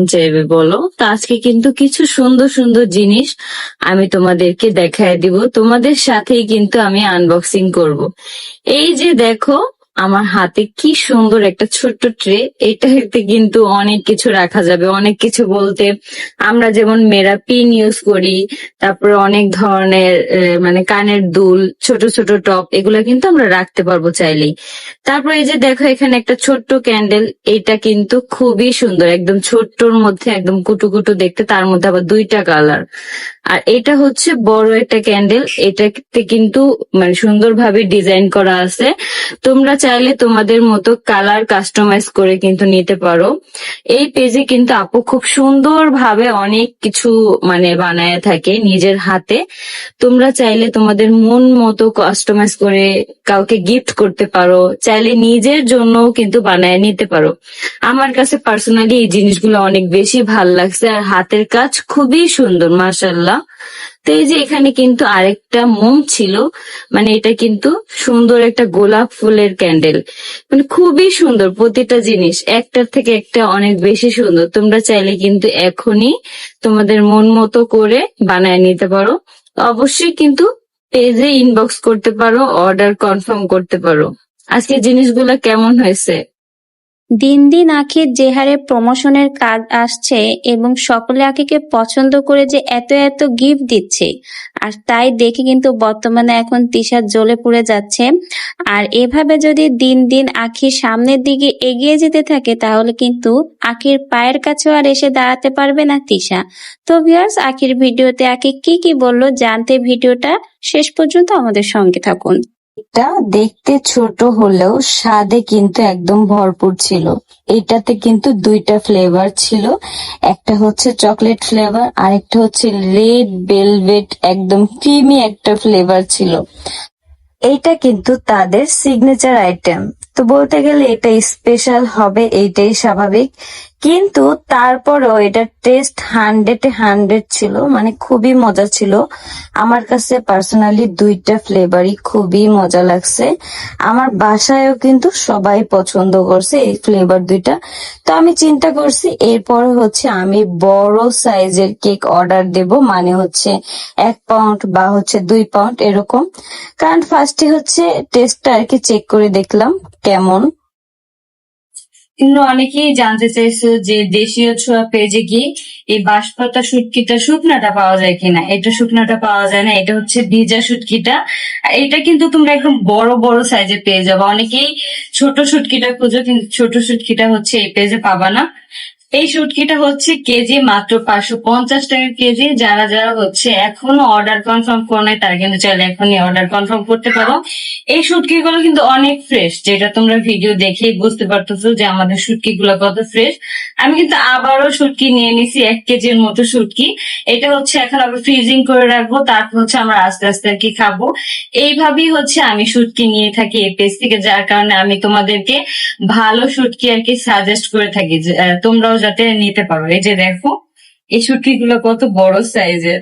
মন চাইবে বলো? তো আজকে কিন্তু কিছু সুন্দর সুন্দর জিনিস আমি তোমাদেরকে দেখায় দিব। তোমাদের সাথেই কিন্তু আমি আনবক্সিং করব। এই যে দেখো আমার হাতে কি সুন্দর একটা ছোট্ট ট্রে, এটাতে কিন্তু অনেক কিছু রাখা যাবে, অনেক কিছু বলতে আমরা যেমন মেরা পিন ইউজ করি, তারপরে অনেক ধরনের মানে কানের দুল, ছোট ছোট টপ, এগুলা কিন্তু আমরা রাখতে পারব চাইলেই। তারপরে এই যে দেখো এখানে একটা ছোট্ট ক্যান্ডেল, এটা কিন্তু খুবই সুন্দর, একদম ছোট্টর মধ্যে একদম কুটু কুটু দেখতে, তার মধ্যে আবার দুইটা কালার। আর এটা হচ্ছে বড় একটা ক্যান্ডেল, এটাতে কিন্তু মানে সুন্দরভাবে ডিজাইন করা আছে। তোমরা চাইলে তোমাদের মতো কালার কাস্টমাইজ করে কিন্তু নিতে পারো। এই পেজে কিন্তু আপু খুব সুন্দর ভাবে অনেক কিছু মানে বানায় থাকে নিজের হাতে। তোমরা চাইলে তোমাদের মন মতো কাস্টমাইজ করে কাউকে গিফট করতে পারো, চাইলে নিজের জন্যও কিন্তু বানায় নিতে পারো। আমার কাছে পার্সোনালি এই জিনিসগুলো অনেক বেশি ভালো লাগছে আর হাতের কাজ খুবই সুন্দর মার্শাল্লাহ তো এই যে এখানে কিন্তু আরেকটা মোম ছিল মানে এটা কিন্তু সুন্দর একটা গোলাপ ফুলের ক্যান্ডেল। মানে খুবই সুন্দর প্রতিটা জিনিস, একটার থেকে একটা অনেক বেশি সুন্দর। তোমরা চাইলে কিন্তু এখনই তোমাদের মন মতো করে বানায় নিতে পারো। অবশ্যই কিন্তু পেজে ইনবক্স করতে পারো অর্ডার কনফার্ম করতে পারো। আজকে জিনিসগুলো কেমন হয়েছে? দিন দিন আখির যে হারে প্রমোশনের কাজ আসছে এবং সকলে আখিকে পছন্দ করে যে এত এত গিফট দিচ্ছে। আর তাই দেখে কিন্তু বর্তমানে এখন তিশা জ্বলে পড়ে যাচ্ছে। আর এভাবে যদি দিন দিন আখির সামনের দিকে এগিয়ে যেতে থাকে, তাহলে কিন্তু আখির পায়ের কাছেও আর এসে দাঁড়াতে পারবে না তিশা। তো ভিউয়ার্স, আখির ভিডিওতে আখি কি কি বলল জানতে ভিডিওটা শেষ পর্যন্ত আমাদের সঙ্গে থাকুন। এটা দেখতে ছোট হলেও স্বাদে কিন্তু একদম ভরপুর ছিল। এটাতে কিন্তু দুইটা ফ্লেভার ছিল। একটা হচ্ছে চকলেট ফ্লেভার আর একটা হচ্ছে রেড বেলভেট একদম ক্রিমি একটা ফ্লেভার ছিল। এটা কিন্তু তাদের সিগনেচার আইটেম তো বলতে গেলে এটা স্পেশাল হবে এইটাই স্বাভাবিক। কিন্তু তারপরেও এটা টেস্ট হান্ড্রেড হান্ড্রেড ছিল মানে খুবই মজা ছিল। আমার কাছে পার্সোনালি দুইটা ফ্লেভারই খুবই মজা লাগছে। আমার বাসায়ও কিন্তু সবাই পছন্দ করছে এই ফ্লেভার দুইটা। তো আমি চিন্তা করছি, এরপর হচ্ছে আমি বড় সাইজের কেক অর্ডার দেব মানে হচ্ছে এক পাউন্ড বা হচ্ছে দুই পাউন্ড এরকম। কারণ ফার্স্টে হচ্ছে টেস্টটা আর কি চেক করে দেখলাম, কেমন। কিন্তু অনেকেই জানতে চাইছো যে দেশীয় ছোঁয়া পেজে গিয়ে এই বাঁশপাতা শুটকিটা শুকনাটা পাওয়া যায় কিনা? এটা শুকনাটা পাওয়া যায় না, এটা হচ্ছে ভিজা শুটকিটা। এটা কিন্তু তোমরা একদম বড় বড় সাইজে পেয়ে যাব। অনেকেই ছোট শুটকিটা খুঁজো, কিন্তু ছোট শুটকিটা হচ্ছে এই পেজে পাবা না। এই শুটকিটা হচ্ছে কেজি মাত্র পাঁচশো পঞ্চাশ টাকা কেজি। যারা যারা হচ্ছে এখনও অর্ডার কনফার্ম করে নাই, তারা কিন্তু চাইলে এখনই অর্ডার কনফার্ম করতে পারো। এই শুটকি গুলো কিন্তু অনেক ফ্রেশ যেটা তোমরা ভিডিও দেখে বুঝতে পারতেছো যে আমাদের শুটকি গুলো কত ফ্রেশ আমি কিন্তু আবারও শুটকি নিয়ে নিছি, এক কেজির মতো শুটকি এটা হচ্ছে এখন আবার ফ্রিজিং করে রাখব, তারপর হচ্ছে আমরা আস্তে আস্তে আর কি খাব। এইভাবেই হচ্ছে আমি শুটকি নিয়ে থাকি এই পেজ থেকে, যার কারণে আমি তোমাদেরকে ভালো শুটকি আর কি সাজেস্ট করে থাকি। তোমরাও যাতে নিতে পারো। এই যে দেখো এই সুটকি গুলো কত বড় সাইজের